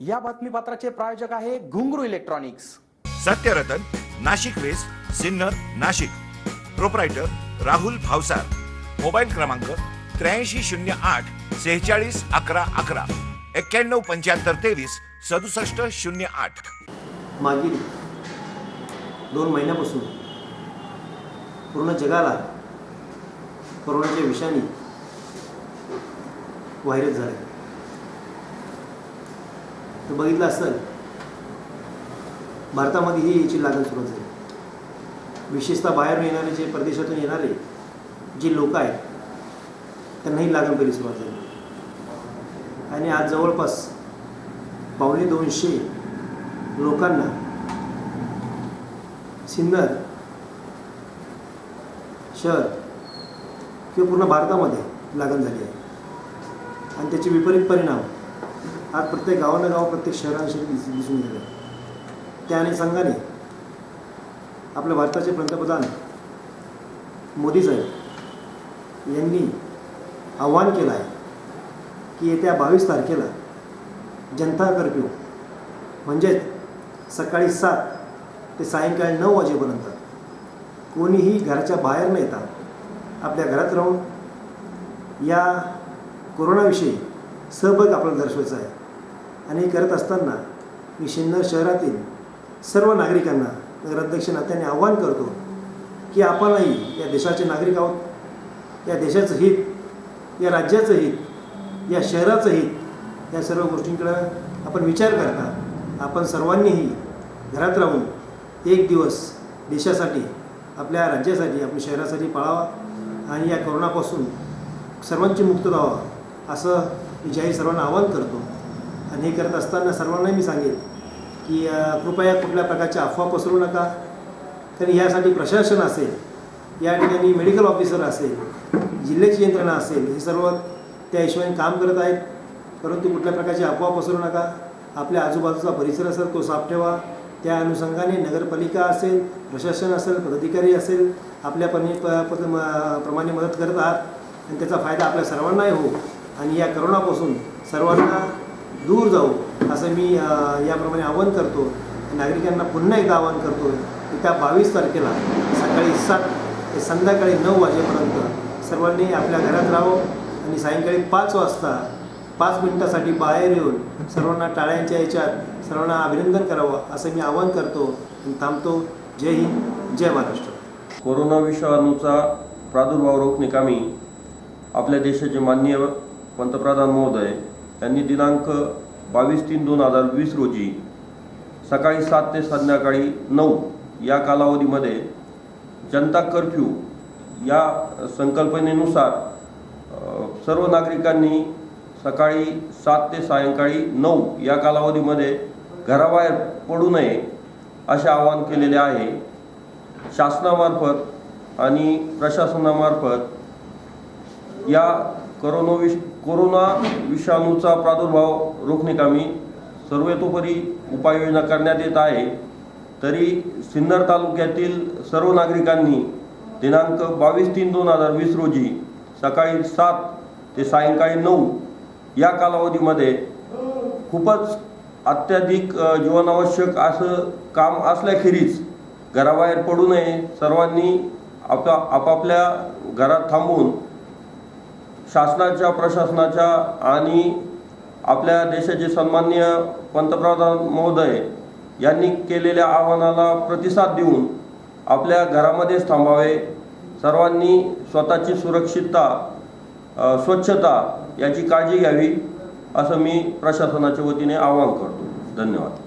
या बातमीपत्राचे प्रायोजक आहे Ghungroo electronics. Satyaratan Nashik west Sinnar Nashik. Proprietor Rahul Bhavsar. Mobile क्रमांक त्र्याऐंशी शून्य आठ सेहेचाळीस अकरा अकरा. एक्क्याण्णव पंच्याहत्तर तेवीस सदुसष्ट शून्य आठ. मागील दोन महिन्यापासून पूर्ण जगाला कोरोनाच्या विषाणी व्हायरस झाले. तर बघितलं असेल भारतामध्येही याची लागण सुरू झाली. विशेषतः बाहेरून येणारे जे परदेशातून येणारे जे लोक आहेत त्यांनाही लागण पहिली सुरुवात झाली. आणि आज जवळपास पावणे दोनशे लोकांना सिन्नर शहर किंवा पूर्ण भारतामध्ये लागण झाली आहे. आणि त्याचे विपरीत परिणाम आज प्रत्येक गावानं गाव प्रत्येक शहरांशी दिस दिसून येत आहे त्या अनुषंगाने आपल्या भारताचे पंतप्रधान मोदी साहेब यांनी आव्हान केलं आहे की येत्या बावीस तारखेला जनता कर्फ्यू म्हणजेच सकाळी सात ते सायंकाळी नऊ वाजेपर्यंत कोणीही घराच्या बाहेर न येता आपल्या घरात राहून या कोरोनाविषयी सहभाग आपल्याला दर्शवायचा आहे. आणि हे करत असताना मी सिन्नर शहरातील सर्व नागरिकांना नगराध्यक्ष नात्याने आव्हान करतो की आपणही या देशाचे नागरिक आहोत. या देशाचं हित या राज्याचं हित या शहराचं हित या सर्व गोष्टींकडं आपण विचार करता. आपण सर्वांनीही घरात राहून एक दिवस देशासाठी आपल्या राज्यासाठी आपल्या शहरासाठी पाळावा आणि या कोरोनापासून सर्वांची मुक्त व्हावा असं मी जाहीर सर्वांना आवाहन करतो. आणि हे करत असताना सर्वांनाही मी सांगेन की कृपया कुठल्या प्रकारच्या अफवा पसरू नका. तर ह्यासाठी प्रशासन असेल या ठिकाणी मेडिकल ऑफिसर असेल जिल्ह्याची यंत्रणा असेल हे सर्व त्या हिशोबाने काम करत आहेत. परंतु कुठल्या प्रकारची अफवा पसरू नका. आपल्या आजूबाजूचा परिसर असेल तो साफ ठेवा. त्या अनुषंगाने नगरपालिका असेल प्रशासन असेल पदाधिकारी असेल आपल्या प प्रमाणे मदत करत आहात. आणि त्याचा फायदा आपल्या सर्वांनाही हो आणि या करोनापासून सर्वांना दूर जाऊ असं मी याप्रमाणे आवाहन करतो. नागरिकांना पुन्हा एकदा आवाहन करतो की त्या बावीस तारखेला सकाळी सात ते संध्याकाळी नऊ वाजेपर्यंत सर्वांनी आपल्या घरात राहावं आणि सायंकाळी पाच वाजता पाच मिनिटासाठी बाहेर येऊन सर्वांना टाळ्यांच्या याच्यात सर्वांना अभिनंदन करावं असं मी आवाहन करतो आणि थांबतो. जय हिंद जय महाराष्ट्र. कोरोना विषाणूचा प्रादुर्भाव रोखण्याकामी आपल्या देशाचे माननीय पंतप्रधान महोदय यांनी दिनांक बावीस तीन दोन हजार वीस रोजी सकाळी सात ते संध्याकाळी नऊ या कालावधीमध्ये जनता कर्फ्यू या संकल्पनेनुसार सर्व नागरिकांनी सकाळी सात ते सायंकाळी नऊ या कालावधीमध्ये घराबाहेर पडू नये असे आवाहन केलेले आहे. शासनामार्फत आणि प्रशासनामार्फत या करोनो विष कोरोना विषाणूचा प्रादुर्भाव रोखण्याकामी सर्वतोपरी उपाययोजना करण्यात येत आहे. तरी सिन्नर तालुक्यातील सर्व नागरिकांनी दिनांक बावीस तीन दोन हजार वीस रोजी सकाळी सात ते सायंकाळी नऊ या कालावधीमध्ये खूपच अत्याधिक जीवनावश्यक असं काम असल्याखेरीज घराबाहेर पडू नये. सर्वांनी आपा आपापल्या घरात थांबून शासनाच्या प्रशासनाच्या आणि आपल्या देशाचे सन्माननीय पंतप्रधान महोदय यांनी केलेल्या आव्हानाला प्रतिसाद देऊन आपल्या घरामध्येच थांबावे. सर्वांनी स्वतःची सुरक्षितता स्वच्छता याची काळजी घ्यावी असं मी प्रशासनाच्या वतीने आवाहन करतो. धन्यवाद.